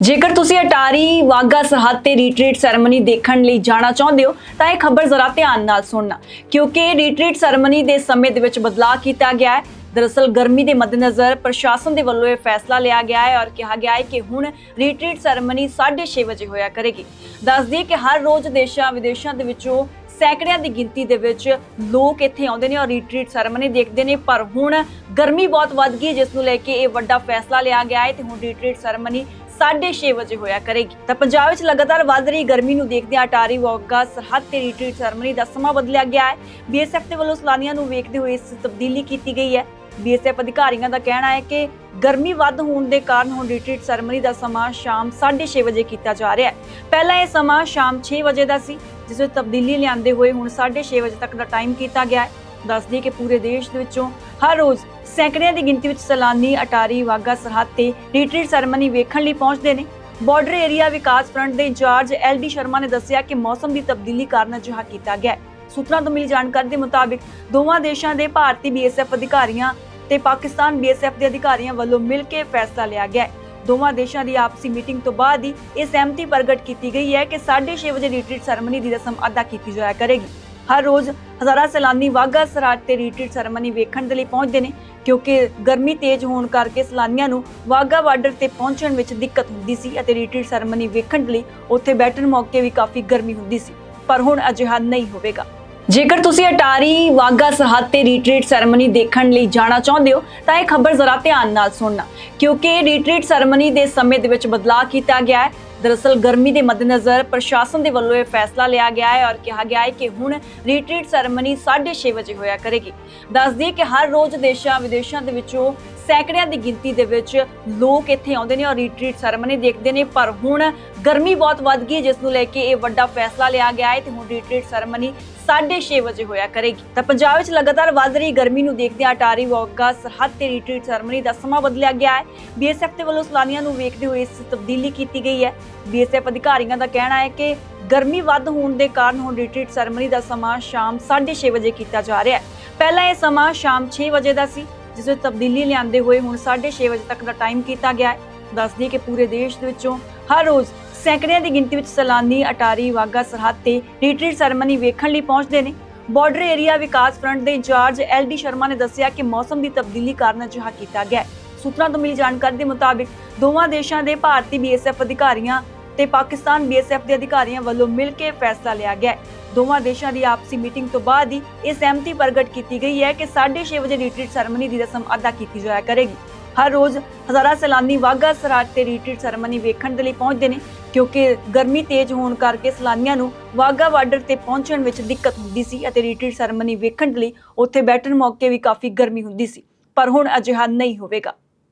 ਜੇਕਰ ਤੁਸੀਂ ਅਟਾਰੀ ਵਾਗਾ ਸਰਹੱਦ ਤੇ ਰੀਟਰੀਟ ਸੈਰੇਮਨੀ ਦੇਖਣ ਲਈ ਜਾਣਾ ਚਾਹੁੰਦੇ ਹੋ ਤਾਂ ਇਹ ਖਬਰ ਜ਼ਰਾ ਧਿਆਨ ਨਾਲ ਸੁਣਨਾ। ਕਿਉਂਕਿ ਰੀਟਰੀਟ ਸੈਰੇਮਨੀ ਦੇ ਸਮੇਂ ਦੇ ਵਿੱਚ ਬਦਲਾਅ ਕੀਤਾ ਗਿਆ ਹੈ। ਦਰਅਸਲ ਗਰਮੀ ਦੇ ਮੱਦੇਨਜ਼ਰ ਪ੍ਰਸ਼ਾਸਨ ਦੇ ਵੱਲੋਂ ਇਹ ਫੈਸਲਾ ਲਿਆ ਗਿਆ ਹੈ ਔਰ ਕਿਹਾ ਗਿਆ ਹੈ ਕਿ ਹੁਣ ਰੀਟਰੀਟ ਸੈਰੇਮਨੀ 6:30 ਵਜੇ ਹੋਇਆ ਕਰੇਗੀ। ਦੱਸ ਦਈਏ ਕਿ ਹਰ ਰੋਜ਼ ਦੇਸ਼ਾਂ ਵਿਦੇਸ਼ਾਂ ਦੇ ਵਿੱਚੋਂ ਸੈਂਕੜਿਆਂ ਦੀ ਗਿਣਤੀ ਦੇ ਵਿੱਚ ਲੋਕ ਇੱਥੇ ਆਉਂਦੇ ਨੇ ਔਰ ਰੀਟਰੀਟ ਸੈਰੇਮਨੀ ਦੇਖਦੇ ਨੇ। ਪਰ ਹੁਣ ਗਰਮੀ ਬਹੁਤ ਵੱਧ ਗਈ ਹੈ, ਜਿਸ ਨੂੰ ਲੈ ਕੇ ਇਹ ਵੱਡਾ ਫੈਸਲਾ ਲਿਆ ਗਿਆ ਹੈ ਤੇ ਹੁਣ ਰੀਟਰੀਟ ਸੈਰੇਮਨੀ 6:30 ਵਜੇ ਹੋਇਆ ਕਰੇਗੀ। ਤਾਂ ਪੰਜਾਬ ਵਿੱਚ ਲਗਾਤਾਰ ਵੱਧ ਰਹੀ ਗਰਮੀ ਨੂੰ ਦੇਖਦਿਆਂ ਅਟਾਰੀ ਵਾਗਾ ਸਰਹੱਦ ਤੇ ਰੀਟਰੀਟ ਸੈਰੇਮਨੀ ਦਾ ਸਮਾਂ ਬਦਲਿਆ ਗਿਆ ਹੈ। ਬੀਐਸਐਫ ਦੇ ਵੱਲੋਂ ਸੈਲਾਨੀਆਂ ਨੂੰ ਵੇਖਦੇ ਹੋਏ ਇਸ ਤਬਦੀਲੀ ਕੀਤੀ ਗਈ ਹੈ। ਬੀਐਸਐਫ ਅਧਿਕਾਰੀਆਂ ਦਾ ਕਹਿਣਾ ਹੈ ਕਿ ਗਰਮੀ ਵੱਧ ਹੋਣ ਦੇ ਕਾਰਨ ਹੁਣ ਰੀਟਰੀਟ ਸੈਰੇਮਨੀ ਦਾ ਸਮਾਂ ਸ਼ਾਮ 6:30 ਵਜੇ ਕੀਤਾ ਜਾ ਰਿਹਾ ਹੈ। ਪਹਿਲਾਂ ਇਹ ਸਮਾਂ ਸ਼ਾਮ 6 ਵਜੇ ਦਾ ਸੀ, ਜਿਸ ਵਿੱਚ ਤਬਦੀਲੀ ਲਿਆਂਦੇ ਹੋਏ ਹੁਣ 6:30 ਵਜੇ ਤੱਕ ਦਾ ਟਾਈਮ ਕੀਤਾ ਗਿਆ ਹੈ। ਦੱਸਦੀ ਕਿ ਪੂਰੇ ਦੇਸ਼ ਦੇ ਵਿੱਚੋਂ ਹਰ ਰੋਜ਼ ਸੈਂਕੜਿਆਂ ਦੀ ਗਿਣਤੀ ਵਿੱਚ ਸੈਲਾਨੀ ਅਟਾਰੀ ਵਾਗਾ ਸਰਹੱਦ ਤੇ ਰੀਟਰੀਟ ਸੈਰੇਮਨੀ ਵੇਖਣ ਲਈ ਪਹੁੰਚਦੇ ਨੇ। ਬਾਰਡਰ ਏਰੀਆ ਵਿਕਾਸ ਫਰੰਟ ਦੇ in charge L D Sharma ਨੇ ਦੱਸਿਆ ਕਿ ਮੌਸਮ ਦੀ ਤਬਦੀਲੀ ਕਾਰਨ ਅਜਿਹਾ ਕੀਤਾ ਗਿਆ ਸੂਤਰਾਂ ਤੋਂ ਮਿਲੀ ਜਾਣਕਾਰੀ ਦੇ ਮੁਤਾਬਿਕ ਦੋਵਾਂ ਦੇਸ਼ਾਂ ਦੇ ਭਾਰਤੀ ਬੀਐਸਐਫ ਅਧਿਕਾਰੀਆਂ ਤੇ ਪਾਕਿਸਤਾਨ ਬੀਐਸਐਫ ਦੇ ਅਧਿਕਾਰੀਆਂ ਵੱਲੋਂ ਮਿਲ ਕੇ ਫੈਸਲਾ ਲਿਆ ਗਿਆ ਹੈ। ਦੋਵਾਂ ਦੇਸ਼ਾਂ ਦੀ ਆਪਸੀ ਮੀਟਿੰਗ ਤੋਂ ਬਾਅਦ ਹੀ ਇਹ ਸਹਿਮਤੀ ਪ੍ਰਗਟ ਕੀਤੀ ਗਈ ਹੈ ਕਿ 6:30 ਵਜੇ ਰੀਟਰੀਟ ਸੈਰੇਮਨੀ ਦੀ ਰਸਮ ਅਦਾ ਕੀਤੀ ਜਾਇਆ ਕਰੇਗੀ। ਹਰ ਰੋਜ਼ ਹਜ਼ਾਰਾਂ ਸੈਲਾਨੀ ਵਾਗਾ ਸਰਹੱਦ ਤੇ ਰੀਟਰੀਟ ਸੈਰੇਮਨੀ ਵੇਖਣ ਦੇ ਲਈ ਪਹੁੰਚਦੇ ਨੇ, ਕਿਉਂਕਿ ਗਰਮੀ ਤੇਜ਼ ਹੋਣ ਕਰਕੇ ਸੈਲਾਨੀਆਂ ਨੂੰ ਵਾਗਾ ਬਾਰਡਰ ਤੇ ਪਹੁੰਚਣ ਵਿੱਚ ਦਿੱਕਤ ਹੁੰਦੀ ਸੀ ਅਤੇ ਰੀਟਰੀਟ ਸੈਰੇਮਨੀ ਵੇਖਣ ਲਈ ਉੱਥੇ ਬੈਠਣ ਮੌਕੇ ਵੀ ਕਾਫੀ ਗਰਮੀ ਹੁੰਦੀ ਸੀ, ਪਰ ਹੁਣ ਅਜਿਹਾ ਨਹੀਂ ਹੋਵੇਗਾ। ਜੇਕਰ ਤੁਸੀਂ ਅਟਾਰੀ ਵਾਗਾ ਸਰਹੱਦ ਤੇ ਰੀਟਰੀਟ ਸੈਰੇਮਨੀ ਦੇਖਣ ਲਈ ਜਾਣਾ ਚਾਹੁੰਦੇ ਹੋ, ਤਾਂ ਇਹ ਖਬਰ ਜ਼ਰਾ ਧਿਆਨ ਨਾਲ ਸੁਣਨਾ, ਕਿਉਂਕਿ ਰੀਟਰੀਟ ਸੈਰੇਮਨੀ ਦੇ ਸਮੇਂ ਦੇ ਵਿੱਚ ਬਦਲਾਅ ਕੀਤਾ ਗਿਆ ਹੈ। ਦਰਅਸਲ ਗਰਮੀ ਦੇ ਮੱਦੇਨਜ਼ਰ ਪ੍ਰਸ਼ਾਸਨ ਦੇ ਵੱਲੋਂ ਇਹ ਫੈਸਲਾ ਲਿਆ ਗਿਆ ਹੈ ਔਰ ਕਿਹਾ ਗਿਆ ਹੈ ਕਿ ਹੁਣ ਰੀਟਰੀਟ ਸੈਰੇਮਨੀ 6:30 ਵਜੇ ਹੋਇਆ ਕਰੇਗੀ ਦੱਸ ਦਈਏ ਕਿ ਹਰ ਰੋਜ਼ ਦੇਸ਼ਾਂ ਵਿਦੇਸ਼ਾਂ ਦੇ ਵਿੱਚੋਂ ਸੈਂਕੜਿਆਂ ਦੀ ਗਿਣਤੀ ਦੇ ਵਿੱਚ ਲੋਕ ਇੱਥੇ ਆਉਂਦੇ ਨੇ ਔਰ ਰੀਟਰੀਟ ਸੈਰੇਮਨੀ ਦੇਖਦੇ ਨੇ ਪਰ ਹੁਣ ਗਰਮੀ ਬਹੁਤ ਵੱਧ ਗਈ ਜਿਸ ਨੂੰ ਲੈ ਕੇ ਇਹ ਵੱਡਾ ਫੈਸਲਾ ਲਿਆ ਗਿਆ ਹੈ ਤੇ ਹੁਣ ਰੀਟਰੀਟ ਸੈਰੇਮਨੀ 6:30 ਵਜੇ ਹੋਇਆ ਕਰੇਗੀ ਤਾਂ ਪੰਜਾਬ ਵਿੱਚ ਲਗਾਤਾਰ ਵੱਧ ਰਹੀ ਗਰਮੀ ਨੂੰ ਦੇਖਦਿਆਂ ਅਟਾਰੀ ਵਾਗਾ ਸਰਹੱਦ ਤੇ ਰੀਟਰੀਟ ਸੈਰੇਮਨੀ ਦਾ ਸਮਾਂ ਬਦਲਿਆ ਗਿਆ ਹੈ ਬੀਐਸਐਫ ਦੇ ਵੱਲੋਂ ਸੈਲਾਨੀਆਂ ਨੂੰ ਵੇਖਦੇ ਹੋਏ ਇਸ ਤਬਦੀਲੀ ਕੀਤੀ ਗਈ ਹੈ ਬੀਐਸਐਫ ਅਧਿਕਾਰੀਆਂ ਦਾ ਕਹਿਣਾ ਹੈ ਕਿ ਗਰਮੀ ਵੱਧ ਹੋਣ ਦੇ ਕਾਰਨ ਹੁਣ ਰੀਟਰੀਟ ਸੈਰੇਮਨੀ ਦਾ ਸਮਾਂ ਸ਼ਾਮ 6:30 ਵਜੇ ਕੀਤਾ ਜਾ ਰਿਹਾ ਹੈ। ਪਹਿਲਾਂ ਇਹ ਸਮਾਂ ਸ਼ਾਮ 6 ਵਜੇ ਦਾ ਸੀ, ਜਿਸ ਵਿੱਚ ਤਬਦੀਲੀ ਲਿਆਂਦੇ ਹੋਏ ਹੁਣ 6:30 ਵਜੇ ਤੱਕ ਦਾ ਟਾਈਮ ਕੀਤਾ ਗਿਆ ਹੈ। ਦੱਸ ਕਿ ਪੂਰੇ ਦੇਸ਼ ਦੇ ਵਿੱਚੋਂ ਹਰ ਰੋਜ਼ ਸੈਂਕੜਿਆਂ ਦੀ ਗਿਣਤੀ ਵਿੱਚ ਸੈਲਾਨੀ ਅਟਾਰੀ ਵਾਗਾ ਸਰਹੱਦ ਤੇ ਰੀਟਰੀਟ ਸੈਰੇਮਨੀ ਵੇਖਣ ਲਈ ਪਹੁੰਚਦੇ ਨੇ। ਬਾਰਡਰ ਏਰੀਆ ਵਿਕਾਸ ਫਰੰਟ ਦੇ in charge L D Sharma ਨੇ ਦੱਸਿਆ ਕਿ ਮੌਸਮ ਦੀ ਤਬਦੀਲੀ ਕਾਰਨ ਅਜਿਹਾ ਕੀਤਾ ਗਿਆ ਸੂਤਰਾਂ ਤੋਂ ਮਿਲੀ ਜਾਣਕਾਰੀ ਦੇ ਮੁਤਾਬਿਕ ਦੋਵਾਂ ਦੇਸ਼ਾਂ ਦੇ ਭਾਰਤੀ ਬੀਐਸਐਫ ਅਧਿਕਾਰੀਆਂ ਤੇ ਪਾਕਿਸਤਾਨ ਬੀਐਸਐਫ ਦੇ ਅਧਿਕਾਰੀਆਂ ਵੱਲੋਂ ਮਿਲ ਕੇ ਫੈਸਲਾ ਲਿਆ ਗਿਆ ਹੈ। ਦੋਵਾਂ ਦੇਸ਼ਾਂ ਦੀ ਆਪਸੀ ਮੀਟਿੰਗ ਤੋਂ ਬਾਅਦ ਹੀ ਇਹ ਸਹਿਮਤੀ ਪ੍ਰਗਟ ਕੀਤੀ ਗਈ ਹੈ ਕਿ 6:30 ਵਜੇ ਰੀਟਰੀਟ ਸੈਰੇਮਨੀ ਦੀ ਰਸਮ ਅਦਾ ਕੀਤੀ ਜਾਇਆ ਕਰੇਗੀ। ਹਰ ਰੋਜ਼ ਹਜ਼ਾਰਾਂ ਸੈਲਾਨੀ ਵਾਗਾ ਸਰਹੱਦ ਤੇ ਰੀਟਰੀਟ ਸੈਰੇਮਨੀ ਵੇਖਣ ਦੇ ਲਈ ਪਹੁੰਚਦੇ ਨੇ, ਕਿਉਂਕਿ ਗਰਮੀ ਤੇਜ਼ ਹੋਣ ਕਰਕੇ ਸੈਲਾਨੀਆਂ ਨੂੰ ਵਾਗਾ ਬਾਰਡਰ ਤੇ ਪਹੁੰਚਣ ਵਿੱਚ ਦਿੱਕਤ ਹੁੰਦੀ ਸੀ ਅਤੇ ਰੀਟਰੀਟ ਸੈਰੇਮਨੀ ਵੇਖਣ ਲਈ ਉੱਥੇ ਬੈਠਣ ਮੌਕੇ ਵੀ ਕਾਫੀ ਗਰਮੀ ਹੁੰਦੀ ਸੀ। ਪਰ ਹੁਣ ਅਜਿਹਾ ਨਹੀਂ ਹੋਵੇਗਾ।